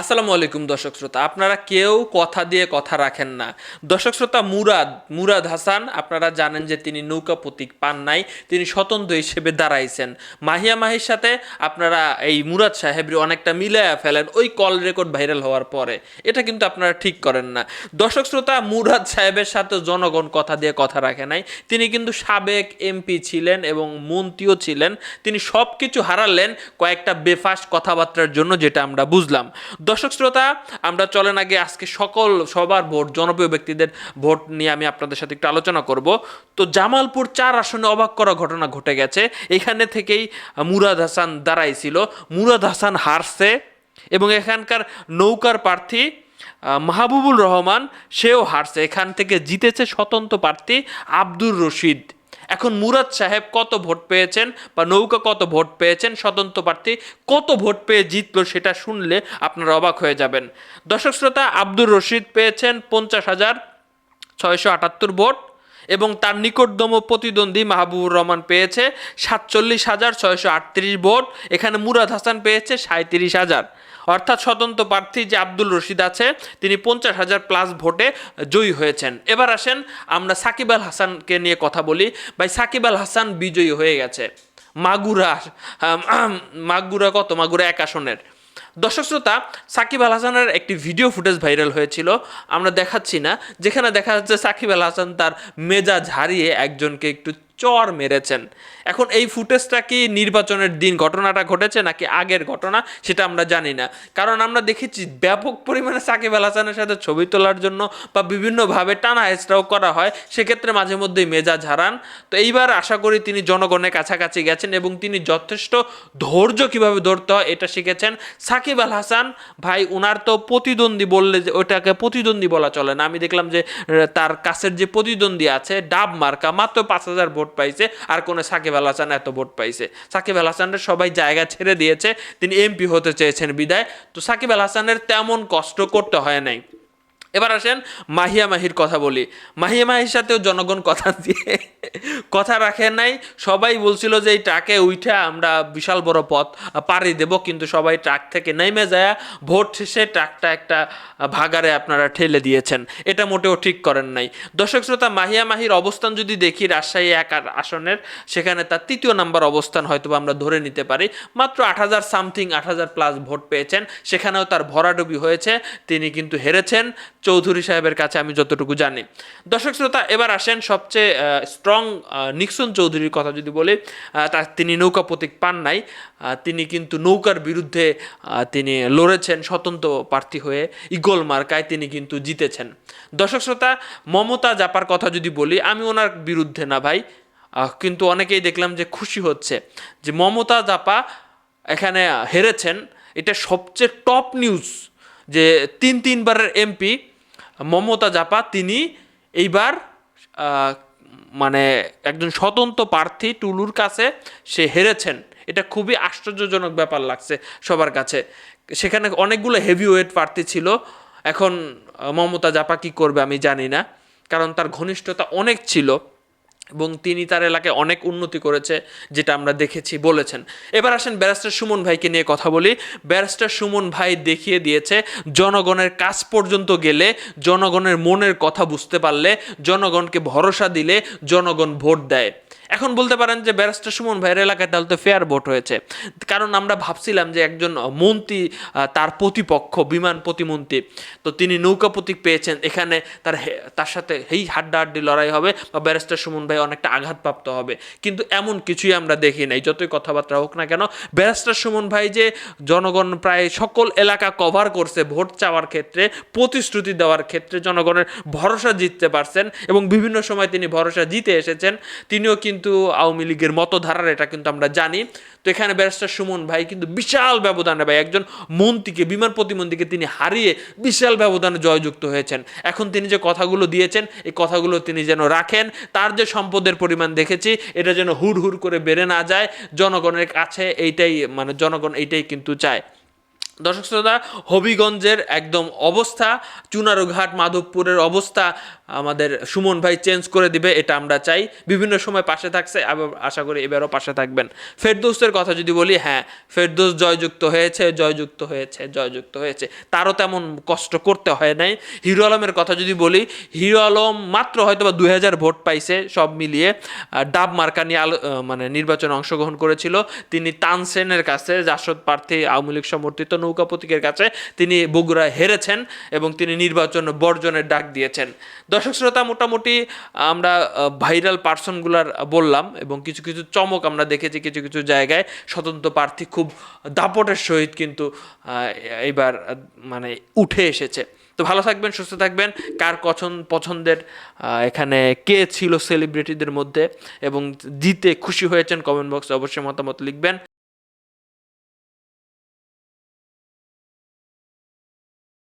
আসসালামু আলাইকুম দর্শক শ্রোতা, আপনারা কেউ কথা দিয়ে কথা রাখেন না। দর্শক শ্রোতা, মুরাদ মুরাদ হাসান, আপনারা জানেন যে তিনি নৌকা প্রতীক পান নাই, তিনি স্বতন্ত্র হিসেবে দাঁড়াইছেন। মাহিয়া মাহির সাথে আপনারা এই মুরাদ সাহেবের অনেকটা মিলাইয়া ফেলেন, ওই কল রেকর্ড ভাইরাল হওয়ার পরে। এটা কিন্তু আপনারা ঠিক করেন না। দর্শক শ্রোতা, মুরাদ সাহেবের সাথে জনগণ কথা দিয়ে কথা রাখে নাই, তিনি কিন্তু সাবেক এমপি ছিলেন এবং মন্ত্রীও ছিলেন, তিনি সব কিছু হারালেন কয়েকটা বেফাস কথাবার্তার জন্য যেটা আমরা বুঝলাম। দর্শক শ্রোতা, আমরা চলেন আগে আজকে সকল সবার ভোট, জনপ্রিয় ব্যক্তিদের ভোট নিয়ে আমি আপনাদের সাথে একটু আলোচনা করব। তো জামালপুর চার আসনে অবাক করা ঘটনা ঘটে গেছে। এখানে থেকেই মুরাদ হাসান দাঁড়াইছিল মুরাদ হাসান হারছে এবং এখানকার নৌকার প্রার্থী মাহবুবুল রহমান, সেও হারছে। এখান থেকে জিতেছে স্বতন্ত্র প্রার্থী আব্দুর রশিদ। এখন মুরাদ সাহেব কত ভোট পেয়েছেন বা নৌকা কত ভোট পেয়েছেন, স্বতন্ত্র প্রার্থী কত ভোট পেয়ে জিতলো সেটা শুনলে আপনারা অবাক হয়ে যাবেন। দর্শক শ্রোতা, আব্দুর রশিদ পেয়েছেন পঞ্চাশ হাজার ছয়শো আটাত্তর ভোট। এবং তার নিকটতম প্রতিদ্বন্দ্বী মাহবুবুর রহমান পেয়েছে সাতচল্লিশ হাজার ছয়শো আটত্রিশ ভোট, এখানে মুরাদ হাসান পেয়েছে সাঁত্রিশ হাজার। অর্থাৎ স্বতন্ত্র প্রার্থী যে আব্দুল রশিদ আছে, তিনি পঞ্চাশ হাজার প্লাস ভোটে জয়ী হয়েছেন। এবার আসেন আমরা সাকিব আল হাসানকে নিয়ে কথা বলি। ভাই, সাকিব আল হাসান বিজয়ী হয়ে গেছে। মাগুরা মাগুরা কত? মাগুরা এক আসনের। দর্শক শ্রোতা, সাকিব আল হাসানের একটি ভিডিও ফুটেজ ভাইরাল হয়েছিল। আমরা দেখাচ্ছি না, যেখানে দেখা যাচ্ছে সাকিব আল হাসান তার মেজাজ হারিয়ে একজনকে একটু চর মেরেছেন। এখন এই ফুটেজটা কি নির্বাচনের দিন ঘটনাটা ঘটেছে নাকি আগের ঘটনা সেটা আমরা জানি না। কারণ আমরা দেখেছি ব্যাপক পরিমাণে সাকিব আল হাসানের সাথে ছবি তোলার জন্য বা বিভিন্নভাবে টানা হেঁচড়াও করা হয়, সেক্ষেত্রে মাঝে মধ্যেই মেজাজ হারান। তো এইবার আশা করি তিনি জনগণের কাছাকাছি গেছেন এবং তিনি যথেষ্ট ধৈর্য কীভাবে ধরতে হয় এটা শিখেছেন। সাকিব আল হাসান, ভাই ওনার তো প্রতিদ্বন্দ্বী বললে যে ওটাকে প্রতিদ্বন্দ্বী বলা চলে না। আমি দেখলাম যে তার কাছের যে প্রতিদ্বন্দ্বী আছে, ডাব মার্কা, মাত্র পাঁচ হাজার ভোট পাইছে আর কোনো সাকিব আল হাসান এত ভোট পাইছে। সাকিব আল হাসানের সবাই জায়গা ছেড়ে দিয়েছে, তিনি এমপি হতে চেয়েছেন বিদায়। তো সাকিব আল হাসানের তেমন কষ্ট করতে হয় নাই। এবার আসেন মাহিয়া মাহির কথা বলি। মাহিয়া মাহির সাথেও জনগণ কথা দিয়ে কথা রাখেন নাই। সবাই বলছিল যে এই ট্রাকে উঠে আমরা বিশাল বড় পথ পাড়ি দেব, কিন্তু সবাই ট্রাক থেকে নেমে যায়। ভোট শেষে ট্রাকটা একটা ভাগারে আপনারা ঠেলে দিয়েছেন। এটা মোটেও ঠিক করেন নাই। দর্শক শ্রোতা, মাহিয়া মাহির অবস্থান যদি দেখি রাজশাহী এক আসনের, সেখানে তার তৃতীয় নাম্বার অবস্থান হয়তো আমরা ধরে নিতে পারি। মাত্র আট হাজার সামথিং, আট হাজার প্লাস ভোট পেয়েছেন। সেখানেও তার ভরাডুবি হয়েছে। তিনি কিন্তু হেরেছেন। চৌধুরী সাহেবের কাছে আমি যতটুকু জানি। দর্শক শ্রোতা, এবার আসেন সবচেয়ে স্ট্রং নিক্সন চৌধুরীর কথা যদি বলি তা তিনি নৌকা প্রতীক পান নাই। তিনি কিন্তু নৌকার বিরুদ্ধে তিনি লড়েছেন, স্বতন্ত্র প্রার্থী হয়ে ইগল মার্কায় তিনি কিন্তু জিতেছেন। দর্শক শ্রোতা, মমতা জাপার কথা যদি বলি, আমি ওনার বিরুদ্ধে না ভাই। কিন্তু অনেকেই দেখলাম যে খুশি হচ্ছে যে মমতা জাপা এখানে হেরেছেন। এটা সবচেয়ে টপ নিউজ যে তিন তিনবারের এমপি মমতা জাপা, তিনি এইবার মানে একজন স্বতন্ত্র প্রার্থী টুলুর কাছে সে হেরেছেন। এটা খুবই আশ্চর্যজনক ব্যাপার লাগছে সবার কাছে। সেখানে অনেকগুলো হেভি ওয়েট প্রার্থী ছিল। এখন মমতা জাপা কী করবে আমি জানি না। কারণ তার ঘনিষ্ঠতা অনেক ছিল। এবং তিনি তার এলাকায় অনেক উন্নতি করেছে, যেটা আমরা দেখেছি, বলেছেন। এবার আসেন ব্যারিস্টার সুমন ভাইকে নিয়ে কথা বলি। ব্যারিস্টার সুমন ভাই দেখিয়ে দিয়েছে, জনগণের কাজ পর্যন্ত গেলে জনগণের মনের কথা বুঝতে পারলে, জনগণকে ভরসা দিলে জনগণ ভোট দেয়। এখন বলতে পারেন যে ব্যারিস্টার সুমন ভাইয়ের এলাকায় তাহলে তো ফেয়ার ভোট হয়েছে। কারণ আমরা ভাবছিলাম যে একজন মন্ত্রী তার প্রতিপক্ষ, বিমান প্রতিমন্ত্রী, তো তিনি নৌকা প্রতীক পেয়েছেন, এখানে তার তার সাথে এই হাড্ডাহাড্ডি লড়াই হবে বা ব্যারিস্টার সুমন ভাই অনেকটা আঘাতপ্রাপ্ত হবে। কিন্তু এমন কিছুই আমরা দেখি নাই, যতই কথাবার্তা হোক না কেন, ব্যারিস্টার সুমন ভাই যে জনগণ প্রায় সকল এলাকা কভার করছে ভোট চাওয়ার ক্ষেত্রে, প্রতিশ্রুতি দেওয়ার ক্ষেত্রে জনগণের ভরসা জিততে পারছেন এবং বিভিন্ন সময় তিনি ভরসা জিতে এসেছেন, তিনিও কিন্তু আওয়ামী লীগের মতো ধারার এটা কিন্তু আমরা জানি। তো এখানে ব্যারিস্টার সুমন ভাই কিন্তু বিশাল ব্যবধানে ভাই। একজন মন্ত্রীকে, বিমান প্রতিমন্ত্রীকে তিনি হারিয়ে বিশাল ব্যবধানে জয়যুক্ত হয়েছেন। এখন তিনি যে কথাগুলো দিয়েছেন, এই কথাগুলো তিনি যেন রাখেন। তার যে সম্পদের পরিমাণ দেখেছি, এটা যেন হুড় হুড় করে বেড়ে না যায়। জনগণের কাছে এইটাই মানে জনগণ এইটাই কিন্তু চায়। দর্শক শ্রোতা, হবিগঞ্জের একদম অবস্থা, চুনারুঘাট, মাধবপুরের অবস্থা আমাদের সুমন ভাই চেঞ্জ করে দিবে, এটা আমরা চাই। বিভিন্ন সময় পাশে থাকছে আশা করি এবারও পাশে থাকবেন। ফেরদৌসের কথা যদি বলি হ্যাঁ ফেরদৌস জয়যুক্ত হয়েছে জয়যুক্ত হয়েছে জয়যুক্ত হয়েছে। তারও তেমন কষ্ট করতে হয় নাই। হিরো আলমের কথা যদি বলি, হিরো আলম মাত্র হয়তো বা দুই হাজার ভোট পাইছে, সব মিলিয়ে ডাব মার্কা নিয়ে আলো- মানে নির্বাচনে অংশগ্রহণ করেছিল। তিনি তানসেনের কাছে, জাসদ প্রার্থী, আওয়ামী লীগ সমর্থিত নৌকা প্রতীকের কাছে, তিনি বগুড়ায় হেরেছেন এবং তিনি নির্বাচন বর্জনের ডাক দিয়েছেন। দর্শক শ্রোতা মোটামুটি আমরা ভাইরাল পার্সনগুলার বললাম এবং কিছু কিছু চমক আমরা দেখেছি কিছু কিছু জায়গায়। স্বতন্ত্র প্রার্থী খুব দাপটের সহিত কিন্তু আহ, এইবার মানে উঠে এসেছে। তো ভালো থাকবেন সুস্থ থাকবেন। কার কখন পছন্দের এখানে কে ছিল সেলিব্রিটিদের মধ্যে এবং জিতে খুশি হয়েছেন কমেন্ট বক্সে অবশ্যই মতামত লিখবেন।